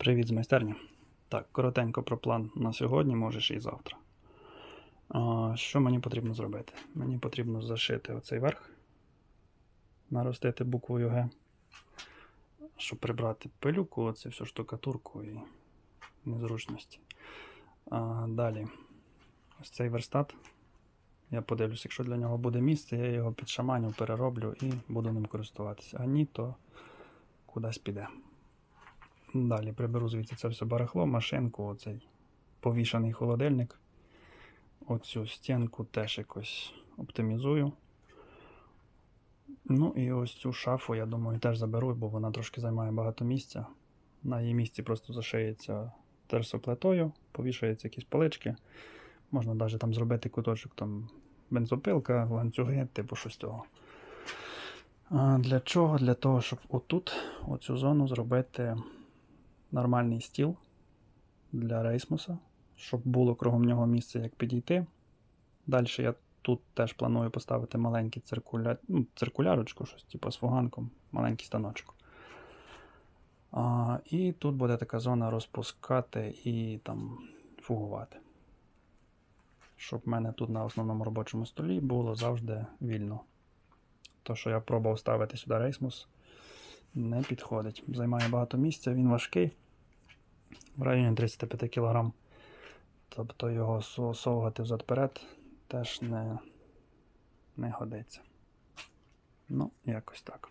Привіт з майстерні. Так, коротенько про план на сьогодні, можеш і завтра. А, що мені потрібно зробити? Мені потрібно зашити оцей верх, наростити буквою Г, щоб прибрати пилюку, оцю всю штукатурку і незручності. А, далі, ось цей верстат. Я подивлюсь, якщо для нього буде місце, я його підшаманю, перероблю і буду ним користуватися. А ні, то кудись піде. Далі приберу звідси це все барахло, машинку, оцей повішаний холодильник. Оцю стінку теж якось оптимізую. Ну і ось цю шафу, я думаю, теж заберу, бо вона трошки займає багато місця. На її місці просто зашиється терсоплетою, повішаються якісь полички. Можна навіть там зробити куточок, там бензопилка, ланцюги, типу щось того. А для чого? Для того, щоб отут, оцю зону зробити нормальний стіл для рейсмуса, щоб було кругом нього місце, як підійти. Далі я тут теж планую поставити маленький циркуля... ну, циркулярочку, щось типу з фуганком, маленький станочок. А, і тут буде така зона розпускати і там фугувати. Щоб в мене тут на основному робочому столі було завжди вільно. То, що я пробував ставити сюди рейсмус, не підходить. Займає багато місця, він важкий, в районі 35 кг. Тобто його совгати взад-перед теж не, не годиться. Ну, якось так.